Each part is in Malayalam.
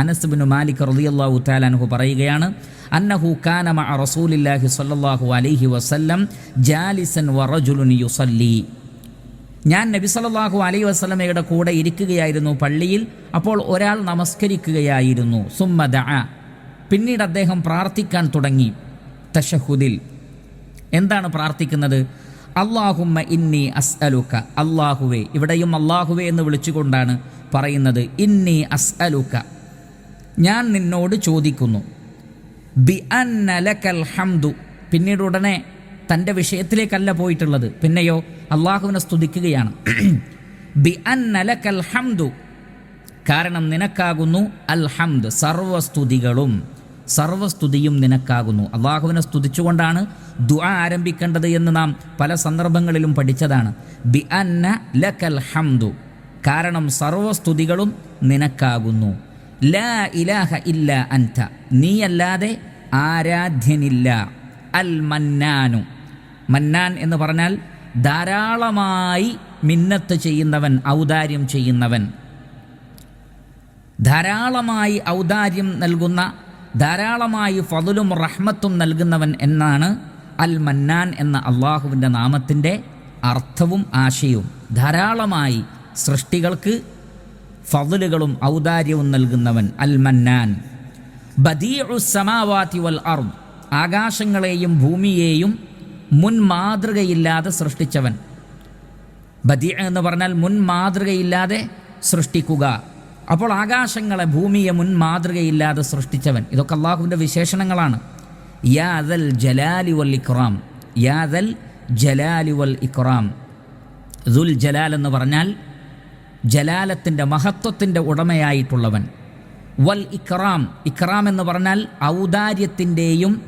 അനസ് ബിൻ മാലിക് റളിയല്ലാഹു തആലാൻഹു പറയുകയാണ് അന്നഹു കാന മഅ റസൂലില്ലാഹി സ്വല്ലല്ലാഹു അലൈഹി വസല്ലം ജാലിസൻ വറജുലുൻ യുസല്ലി. ഞാൻ നബി സല്ലല്ലാഹു അലൈഹി വസല്ലമയുടെ കൂടെ ഇരിക്കുകയായിരുന്നു പള്ളിയിൽ അപ്പോൾ ഒരാൾ നമസ്കരിക്കുകയായിരുന്നു. സുമ്മദ പിന്നീട് അദ്ദേഹം പ്രാർത്ഥിക്കാൻ തുടങ്ങി. തഷഹുദിൽ എന്താണ് പ്രാർത്ഥിക്കുന്നത്? അള്ളാഹുമ്മ ഇന്നി അസ്അലുക്ക അള്ളാഹുവേ ഇവിടെയും അള്ളാഹുവേ എന്ന് വിളിച്ചുകൊണ്ടാണ് പറയുന്നത്. ഇന്നി അസ്അലുക. ഞാൻ നിന്നോട് ചോദിക്കുന്നു ബി അന്നലക്കൽ ഹംദു. പിന്നീട് ഉടനെ തന്റെ വിഷയത്തിലേക്കല്ല പോയിട്ടുള്ളത്. പിന്നെയോ അള്ളാഹുവിനെ സ്തുതിക്കുകയാണ്. ബി അന്നലക്കൽ ഹംദു. കാരണം നിനക്കാകുന്നു അൽ ഹംദ് സർവസ്തുതികളും. സർവസ്തുതിയും നിനക്കാകുന്നു. അള്ളാഹുവിനെ സ്തുതിച്ചുകൊണ്ടാണ് ദുആ ആരംഭിക്കേണ്ടത് എന്ന് നാം പല സന്ദർഭങ്ങളിലും പഠിച്ചതാണ്. ബി അന്ന ലക്കൽ ഹംദു. കാരണം സർവസ്തുതികളും നിനക്കാകുന്നു. ലാ ഇലാഹ ഇല്ല അൻത. നീയല്ലാതെ ആരാധ്യനില്ല. അൽ മന്നാനു. മന്നാൻ എന്ന് പറഞ്ഞാൽ ധാരാളമായി മിന്നത്ത് ചെയ്യുന്നവൻ ഔദാര്യം ചെയ്യുന്നവൻ. ധാരാളമായി ഔദാര്യം നൽകുന്ന ധാരാളമായി ഫതുലും റഹ്മത്തും നൽകുന്നവൻ എന്നാണ് അൽ മന്നാൻ എന്ന അള്ളാഹുവിന്റെ നാമത്തിന്റെ അർത്ഥവും ആശയവും. ധാരാളമായി സൃഷ്ടികൾക്ക് ഫതുലുകളും ഔദാര്യവും നൽകുന്നവൻ അൽ മന്നാൻ ബദീഉ സമാവാതി വൽ അർദ് ആകാശങ്ങളെയും ഭൂമിയെയും മുൻ മാതൃകയില്ലാതെ സൃഷ്ടിച്ചവൻ. ബദീ എന്ന് പറഞ്ഞാൽ മുൻ മാതൃകയില്ലാതെ സൃഷ്ടിക്കുക. അപ്പോൾ ആകാശങ്ങളെ ഭൂമിയെ മുൻ മാതൃകയില്ലാതെ സൃഷ്ടിച്ചവൻ. ഇതൊക്കെ അള്ളാഹുവിന്റെ വിശേഷണങ്ങളാണ്. യാദൽ ജലാലി വൽ ഇക്റാം യാദൽ ജലാലി വൽ ഇക്റാം ദുൽ ജലാൽ എന്ന് പറഞ്ഞാൽ ജലാലത്തിന്റെ മഹത്വത്തിന്റെ ഉടമയായിട്ടുള്ളവൻ. വൽ ഇക്റാം ഇക്റാം എന്ന് പറഞ്ഞാൽ ഔദാര്യത്തിന്റെയും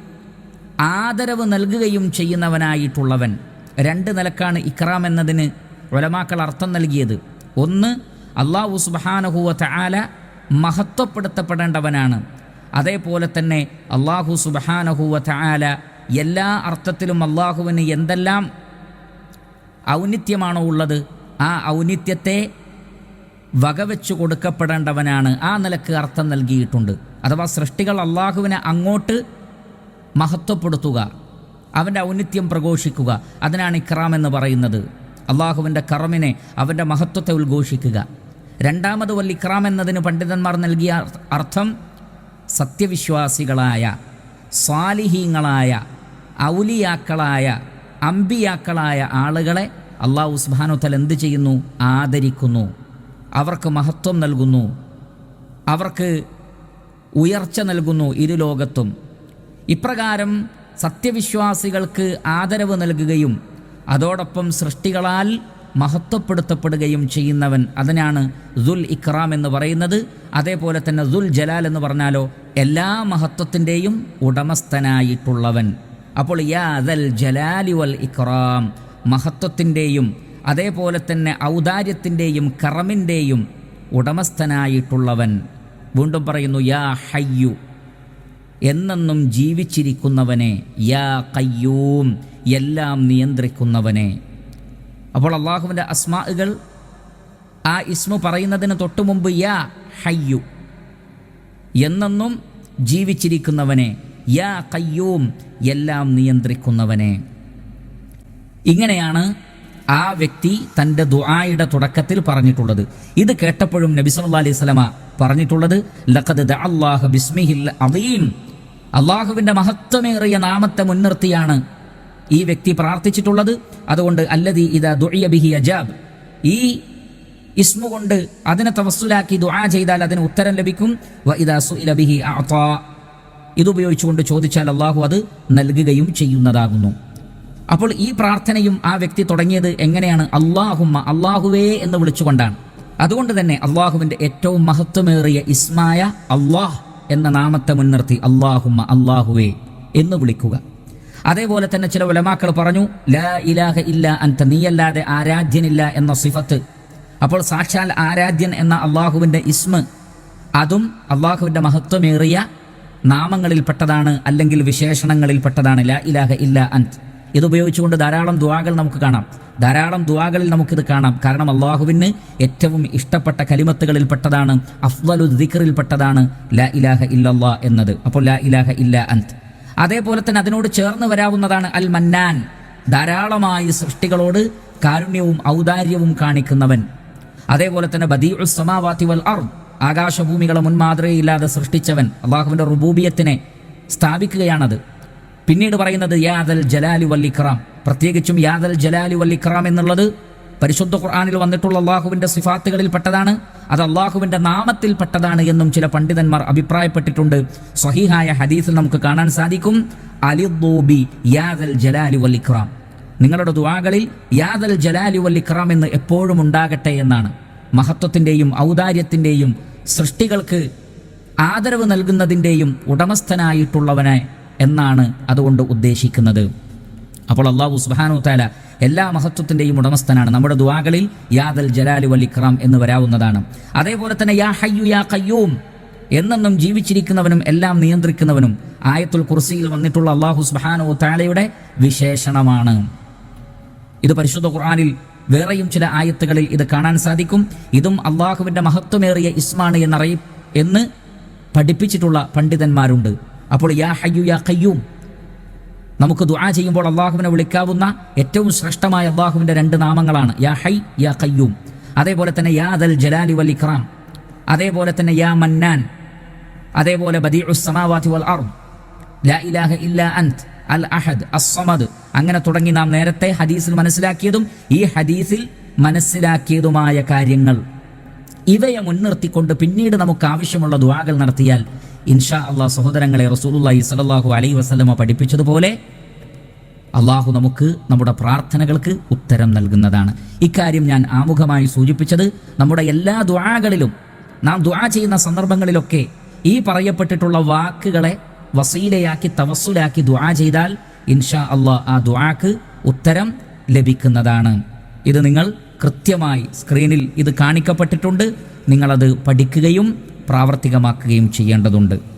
ആദരവ് നൽകുകയും ചെയ്യുന്നവനായിട്ടുള്ളവൻ. രണ്ട് നിലക്കാണ് ഇക്റാം എന്നതിന് ഒലമാക്കൾ അർത്ഥം നൽകിയത്. ഒന്ന് അള്ളാഹു സുബാനഹുവ തആല മഹത്വപ്പെടുത്തപ്പെടേണ്ടവനാണ്. അതേപോലെ തന്നെ അള്ളാഹു സുബാനഹുവ തആല എല്ലാ അർത്ഥത്തിലും അള്ളാഹുവിന് എന്തെല്ലാം ഔന്നിത്യമാണോ ഉള്ളത്? ആ ഔന്നിത്യത്തെ വകവെച്ചു കൊടുക്കപ്പെടേണ്ടവനാണ്. ആ നിലയ്ക്ക് അർത്ഥം നൽകിയിട്ടുണ്ട്. അഥവാ സൃഷ്ടികൾ അള്ളാഹുവിനെ അങ്ങോട്ട് മഹത്വപ്പെടുത്തുക അവന്റെ ഔന്നിത്യം പ്രഘോഷിക്കുക അതിനാണ് ഇക്രാം എന്ന് പറയുന്നത്. അള്ളാഹുവിന്റെ കറമിനെ അവന്റെ മഹത്വത്തെ ഉദ്ഘോഷിക്കുക. രണ്ടാമത് വൽ ഇക്രാം എന്നതിന് പണ്ഡിതന്മാർ നൽകിയ അർത്ഥം സത്യവിശ്വാസികളായ സ്വാലിഹീങ്ങളായ ഔലിയാക്കളായ അമ്പിയാക്കളായ ആളുകളെ അള്ളാഹു സുബാനുത്തൽ എന്ത് ചെയ്യുന്നു? ആദരിക്കുന്നു. അവർക്ക് മഹത്വം നൽകുന്നു. അവർക്ക് ഉയർച്ച നൽകുന്നു ഇരു ലോകത്തും ഇപ്രകാരം സത്യവിശ്വാസികൾക്ക് ആദരവ് നൽകുകയും അതോടൊപ്പം സൃഷ്ടികളാൽ മഹത്വപ്പെടുത്തപ്പെടുകയും ചെയ്യുന്നവൻ അതിനാണ് ദുൽ ഇക്റാം എന്ന് പറയുന്നത്. അതേപോലെ തന്നെ ദുൽ ജലാൽ എന്ന് പറഞ്ഞാലോ എല്ലാ മഹത്വത്തിന്റെയും ഉടമസ്ഥനായിട്ടുള്ളവൻ. അപ്പോൾ യാ ദൽ ജലാലി വൽ ഇക്റാം മഹത്വത്തിന്റെയും അതേപോലെ തന്നെ ഔദാര്യത്തിന്റെയും കറമിന്റെയും ഉടമസ്ഥനായിട്ടുള്ളവൻ വീണ്ടും പറയുന്നു യാ ഹയ്യു. എന്നെന്നും ജീവിച്ചിരിക്കുന്നവനെ യാ കയ്യൂം എല്ലാം നിയന്ത്രിക്കുന്നവനെ. അപ്പോൾ അള്ളാഹുവിന്റെ അസ്മാകൾ ആ ഇസ്മു പറയുന്നതിന് തൊട്ടു മുമ്പ് യാ ഹയ്യു. എന്നെന്നും ജീവിച്ചിരിക്കുന്നവനെ യാ കയ്യൂം എല്ലാം നിയന്ത്രിക്കുന്നവനെ. ഇങ്ങനെയാണ് ആ വ്യക്തി തന്റെ ദുആയുടെ തുടക്കത്തിൽ പറഞ്ഞിട്ടുള്ളത്. ഇത് കേട്ടപ്പോഴും നബി സല്ലല്ലാഹു അലൈഹി സ്വലമ പറഞ്ഞിട്ടുള്ളത് ലഖദ് ദഅല്ലാഹ ബിസ്മിഹിൽ അദീം. അള്ളാഹുവിന്റെ മഹത്വമേറിയ നാമത്തെ മുൻനിർത്തിയാണ് ഈ വ്യക്തി പ്രാർത്ഥിച്ചിട്ടുള്ളത്. അതുകൊണ്ട് അല്ലതി ഇതാ ദുഇയ ബിഹി അജാബ്. ഈ ഇസ്മു കൊണ്ട് അതിനെ തവസ്സുലാക്കി ദുആ ചെയ്താൽ അതിന് ഉത്തരം ലഭിക്കും. വ ഇദാ സുഇല ബിഹി അഅതാ. ഇതുപയോഗിച്ചുകൊണ്ട് ചോദിച്ചാൽ അള്ളാഹു അത് നൽകുകയും ചെയ്യുന്നതാകുന്നു. അപ്പോൾ ഈ പ്രാർത്ഥനയും ആ വ്യക്തി തുടങ്ങിയത് എങ്ങനെയാണ്? അള്ളാഹുമ്മ അള്ളാഹുവേ എന്ന് വിളിച്ചുകൊണ്ടാണ്. അതുകൊണ്ട് തന്നെ അള്ളാഹുവിന്റെ ഏറ്റവും മഹത്വമേറിയ ഇസ്മായ അള്ളാഹ് എന്ന നാമത്തെ മുൻനിർത്തി അള്ളാഹുമ്മ അള്ളാഹുവേ എന്ന് വിളിക്കുക. അതേപോലെ തന്നെ ചില ഉലമാക്കൾ പറഞ്ഞു ലാ ഇലാഹ ഇല്ല അൻത നീയല്ലാതെ ആരാധ്യനില്ല എന്ന സിഫത്ത്. അപ്പോൾ സാക്ഷാൽ ആരാധ്യൻ എന്ന അള്ളാഹുവിന്റെ ഇസ്മ അതും അള്ളാഹുവിന്റെ മഹത്വമേറിയ നാമങ്ങളിൽപ്പെട്ടതാണ് അല്ലെങ്കിൽ വിശേഷണങ്ങളിൽപ്പെട്ടതാണ് ലാ ഇലാഹ ഇല്ല അൻത്. ഇത് ഉപയോഗിച്ചുകൊണ്ട് ധാരാളം ദുവാകൾ നമുക്ക് കാണാം. ധാരാളം ദുവാകളിൽ നമുക്കിത് കാണാം. കാരണം അള്ളാഹുവിന് ഏറ്റവും ഇഷ്ടപ്പെട്ട കലിമത്തുകളിൽ പെട്ടതാണ് അഫ്വലു പെട്ടതാണ് ല ഇലാഹ ഇല്ലല്ലാ എന്നത്. അപ്പോൾ ല ഇലാഹ ഇല്ല അന്ത് അതേപോലെ തന്നെ അതിനോട് ചേർന്ന് വരാവുന്നതാണ് അൽ മന്നാൻ ധാരാളമായി സൃഷ്ടികളോട് കാരുണ്യവും ഔദാര്യവും കാണിക്കുന്നവൻ. അതേപോലെ തന്നെ ബദീഉ സമാവാത്തി വൽ അർ ആകാശഭൂമികളെ മുൻമാതൃകയില്ലാതെ സൃഷ്ടിച്ചവൻ. അള്ളാഹുവിന്റെ റുബൂബിയത്തിനെ സ്ഥാപിക്കുകയാണത്. പിന്നീട് പറയുന്നത് യാദൽ ജലാലു ഇക്റാം പ്രത്യേകിച്ചും യാദൽ ജലാലു ഇക്റാം എന്നുള്ളത് പരിശുദ്ധ ഖുർആാനിൽ വന്നിട്ടുള്ള അള്ളാഹുവിന്റെ സിഫാത്തുകളിൽ പെട്ടതാണ്. അത് അള്ളാഹുവിന്റെ നാമത്തിൽ പെട്ടതാണ് എന്നും ചില പണ്ഡിതന്മാർ അഭിപ്രായപ്പെട്ടിട്ടുണ്ട്. സ്വഹീഹായ ഹദീസിൽ നമുക്ക് കാണാൻ സാധിക്കും. അലിദോബി യാദൽ ജലാലു ഇക്റാം നിങ്ങളുടെ ദുവാകളിൽ യാദൽ ജലാലു ഇക്റാം എന്ന് എപ്പോഴും ഉണ്ടാകട്ടെ എന്നാണ്. മഹത്വത്തിന്റെയും ഔദാര്യത്തിന്റെയും സൃഷ്ടികൾക്ക് ആദരവ് നൽകുന്നതിന്റെയും ഉടമസ്ഥനായിട്ടുള്ളവനെ എന്നാണ് അതുകൊണ്ട് ഉദ്ദേശിക്കുന്നത്. അപ്പോൾ അള്ളാഹു സുബാനു താല എല്ലാ മഹത്വത്തിന്റെയും ഉടമസ്ഥനാണ്. നമ്മുടെ ദുവാകളിൽ യാദൽ ജലാലു വൽ എന്ന് വരാവുന്നതാണ്. അതേപോലെ തന്നെ യാ ഹയ്യു യാ കയ്യൂം എന്നെന്നും ജീവിച്ചിരിക്കുന്നവനും എല്ലാം നിയന്ത്രിക്കുന്നവനും ആയത്തുൽ കുർസിയിൽ വന്നിട്ടുള്ള അള്ളാഹു സുബാനു താലയുടെ വിശേഷണമാണ്. ഇത് പരിശുദ്ധ ഖുർആനിൽ വേറെയും ചില ആയത്തുകളിൽ ഇത് കാണാൻ സാധിക്കും. ഇതും അള്ളാഹുവിന്റെ മഹത്വമേറിയ ഇസ്മാണ് എന്നറിയ എന്ന് പഠിപ്പിച്ചിട്ടുള്ള പണ്ഡിതന്മാരുണ്ട്. അപ്പോൾ യാ ഹയ്യു യാ കയ്യൂം നമുക്ക് ദുആ ചെയ്യുമ്പോൾ അള്ളാഹുവിനെ വിളിക്കാവുന്ന ഏറ്റവും ശ്രേഷ്ഠമായ അള്ളാഹുവിന്റെ രണ്ട് നാമങ്ങളാണ് യാ ഹൈ യാ കയ്യൂം അതേപോലെ തന്നെ യാ ദൽ ജലാലി വൽ ഇക്രാം. അതേപോലെ തന്നെ യാ മന്നാൻ. അതേപോലെ ബദീഉസ്സമാവാതി വൽ അർദ്. ലാ ഇലാഹ ഇല്ലാ അൻത് അൽ അഹദ് അസ്സമദ് അങ്ങനെ തുടങ്ങി നാം നേരത്തെ ഹദീസിൽ മനസ്സിലാക്കിയതും ഈ ഹദീസിൽ മനസ്സിലാക്കിയതുമായ കാര്യങ്ങൾ. ഇവയെ മുൻനിർത്തിക്കൊണ്ട് പിന്നീട് നമുക്ക് ആവശ്യമുള്ള ദുആകൾ നടത്തിയാൽ ഇൻഷാ അള്ളാഹ് സഹോദരങ്ങളെ റസൂലുള്ളാഹി സ്വല്ലല്ലാഹു അലൈഹി വസല്ലമ പഠിപ്പിച്ചതുപോലെ അള്ളാഹു നമുക്ക് നമ്മുടെ പ്രാർത്ഥനകൾക്ക് ഉത്തരം നൽകുന്നതാണ്. ഇക്കാര്യം ഞാൻ ആമുഖമായി സൂചിപ്പിച്ചത് നമ്മുടെ എല്ലാ ദുആകളിലും നാം ദുആ ചെയ്യുന്ന സന്ദർഭങ്ങളിലൊക്കെ ഈ പറയപ്പെട്ടിട്ടുള്ള വാക്കുകളെ വസീലയാക്കി തവസ്സുലാക്കി ദുആ ചെയ്താൽ ഇൻഷാ അള്ളാഹ് ആ ദുആക്ക് ഉത്തരം ലഭിക്കുന്നതാണ്. ഇത് നിങ്ങൾ കൃത്യമായി സ്ക്രീനിൽ ഇത് കാണിക്കപ്പെട്ടിട്ടുണ്ട്. നിങ്ങളത് പഠിക്കുകയും പ്രാവർത്തികമാക്കുകയും ചെയ്യേണ്ടതുണ്ട്.